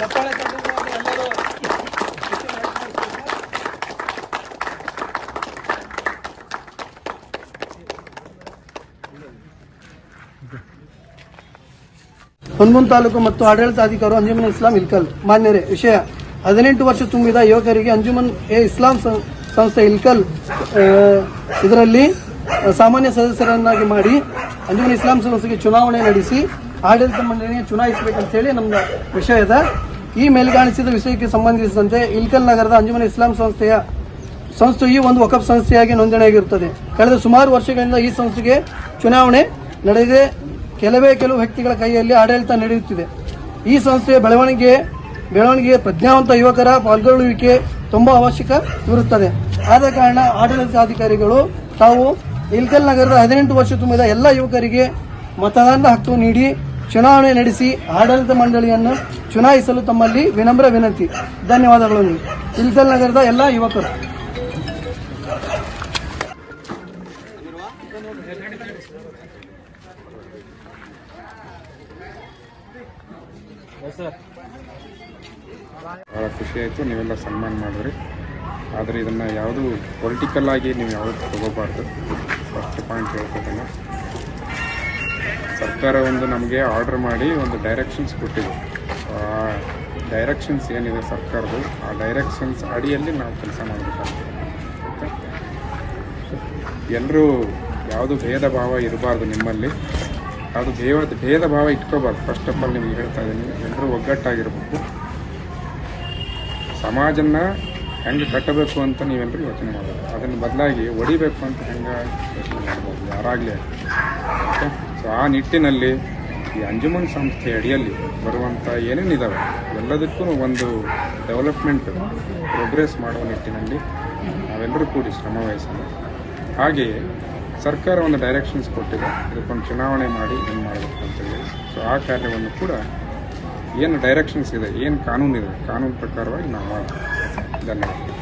ಚಪ್ಪಾಳೆ ತಾಲೂಕು ಮತ್ತು ಆಡಳಿತಾಧಿಕಾರಿ ಅಂಜುಮನ್ ಇಸ್ಲಾಂ ಇಲ್ಕಲ್. ಮಾನ್ಯರೇ, ವಿಷಯ. ಹದಿನೆಂಟು ವರ್ಷ ತುಂಬಿದ ಯುವಕರಿಗೆ ಅಂಜುಮನ್ ಎ ಇಸ್ಲಾಂ ಸಂಸ್ಥೆ ಇಲ್ಕಲ್ ಇದರಲ್ಲಿ ಸಾಮಾನ್ಯ ಸದಸ್ಯರನ್ನಾಗಿ ಮಾಡಿ ಅಂಜುಮನ್ ಇಸ್ಲಾಂ ಸಂಸ್ಥೆಗೆ ಚುನಾವಣೆ ನಡೆಸಿ ಆಡಳಿತ ಮಂಡಳಿಗೆ ಚುನಾಯಿಸಬೇಕಂತ ಹೇಳಿ ನಮ್ಮ ವಿಷಯದ ಈ ಮೇಲ್ಗಾಣಿಸಿದ ವಿಷಯಕ್ಕೆ ಸಂಬಂಧಿಸಿದಂತೆ ಇಲ್ಕಲ್ ನಗರದ ಅಂಜುಮನ್ ಇಸ್ಲಾಂ ಸಂಸ್ಥೆಯ ಸಂಸ್ಥೆಯು ಒಂದು ವಕಫ್ ಸಂಸ್ಥೆಯಾಗಿ ನೋಂದಣಿಯಾಗಿರುತ್ತದೆ ಕಳೆದ ಸುಮಾರು ವರ್ಷಗಳಿಂದ ಈ ಸಂಸ್ಥೆಗೆ ಚುನಾವಣೆ ನಡೆದಿದೆ. ಕೆಲವೇ ಕೆಲವು ವ್ಯಕ್ತಿಗಳ ಕೈಯಲ್ಲಿ ಆಡಳಿತ ನಡೆಯುತ್ತಿದೆ. ಈ ಸಂಸ್ಥೆಯ ಬೆಳವಣಿಗೆ ಬೆಳವಣಿಗೆಗೆ ಪ್ರಜ್ಞಾವಂತ ಯುವಕರ ಪಾಲ್ಗೊಳ್ಳುವಿಕೆ ತುಂಬಾ ಅವಶ್ಯಕ ಇರುತ್ತದೆ. ಆದ ಕಾರಣ ಆಡಳಿತಾಧಿಕಾರಿಗಳು ತಾವು ಇಲ್ಕಲ್ ನಗರದ ಹದಿನೆಂಟು ವರ್ಷ ತುಂಬಿದ ಎಲ್ಲ ಯುವಕರಿಗೆ ಮತದಾನದ ಹಕ್ಕು ನೀಡಿ ಚುನಾವಣೆ ನಡೆಸಿ ಆಡಳಿತ ಮಂಡಳಿಯನ್ನು ಚುನಾಯಿಸಲು ತಮ್ಮಲ್ಲಿ ವಿನಮ್ರ ವಿನಂತಿ. ಧನ್ಯವಾದಗಳು ಇಲ್ಕಲ್ ನಗರದ ಎಲ್ಲ ಯುವಕರು. ಭಾಳ ಖುಷಿ ಆಯಿತು ನೀವೆಲ್ಲ ಸನ್ಮಾನ ಮಾಡಿದ್ರಿ. ಆದರೆ ಇದನ್ನು ಯಾವುದು ಪೊಲಿಟಿಕಲ್ ಆಗಿ ನೀವು ಯಾವುದು ತಗೋಬಾರ್ದು. ಫಸ್ಟ್ ಪಾಯಿಂಟ್ ಹೇಳ್ತಿದ್ದೇನೆ ಸರ್ಕಾರ ಒಂದು ನಮಗೆ ಆರ್ಡರ್ ಮಾಡಿ ಒಂದು ಡೈರೆಕ್ಷನ್ಸ್ ಕೊಟ್ಟಿದೆ. ಆ ಡೈರೆಕ್ಷನ್ಸ್ ಏನಿದೆ ಸರ್ಕಾರದ್ದು, ಆ ಡೈರೆಕ್ಷನ್ಸ್ ಅಡಿಯಲ್ಲಿ ನಾವು ಕೆಲಸ ಮಾಡಬೇಕಾಗ್ತದೆ ಎಲ್ಲರೂ ಯಾವುದು ಭೇದ ಭಾವ ಇರಬಾರ್ದು ನಿಮ್ಮಲ್ಲಿ. ಅದು ಭೇದ ಭೇದ ಭಾವ ಇಟ್ಕೋಬಾರ್ದು. ಫಸ್ಟ್ ಆಫ್ ಆಲ್ ನಿಮ್ಗೆ ಹೇಳ್ತಾ ಇದ್ದೀನಿ ಎಲ್ಲರೂ ಒಗ್ಗಟ್ಟಾಗಿರ್ಬೇಕು. ಸಮಾಜನ ಹೆಂಗೆ ಕಟ್ಟಬೇಕು ಅಂತ ನೀವೆಲ್ಲರೂ ಯೋಚನೆ ಮಾಡಬೇಕು. ಅದನ್ನು ಬದಲಾಗಿ ಹೊಡಿಬೇಕು ಅಂತ ಹೆಂಗೆ ಯೋಚನೆ ಮಾಡ್ಬೋದು, ಯಾರಾಗಲಿ ಓಕೆ ಸೊ ಆ ನಿಟ್ಟಿನಲ್ಲಿ ಈ ಅಂಜುಮನ್ ಸಂಸ್ಥೆ ಅಡಿಯಲ್ಲಿ ಬರುವಂಥ ಏನೇನಿದ್ದಾವೆ ಎಲ್ಲದಕ್ಕೂ ಒಂದು ಡೆವಲಪ್ಮೆಂಟ್ ಪ್ರೋಗ್ರೆಸ್ ಮಾಡುವ ನಿಟ್ಟಿನಲ್ಲಿ ನಾವೆಲ್ಲರೂ ಕೂಡಿ ಶ್ರಮ ವಹಿಸೋಣ. ಹಾಗೆಯೇ ಸರ್ಕಾರ ಒಂದು ಡೈರೆಕ್ಷನ್ಸ್ ಕೊಟ್ಟಿದೆ, ಇದಕ್ಕೊಂದು ಚುನಾವಣೆ ಮಾಡಿ ಏನು ಮಾಡಬೇಕು ಅಂತೇಳಿ ಸೊ ಆ ಕಾರ್ಯವನ್ನು ಕೂಡ ಏನು ಡೈರೆಕ್ಷನ್ಸ್ ಇದೆ, ಏನು ಕಾನೂನು ಇದೆ ಕಾನೂನು ಪ್ರಕಾರವಾಗಿ ನಾವು ಮಾಡ್ತೀವಿ. ಧನ್ಯವಾದ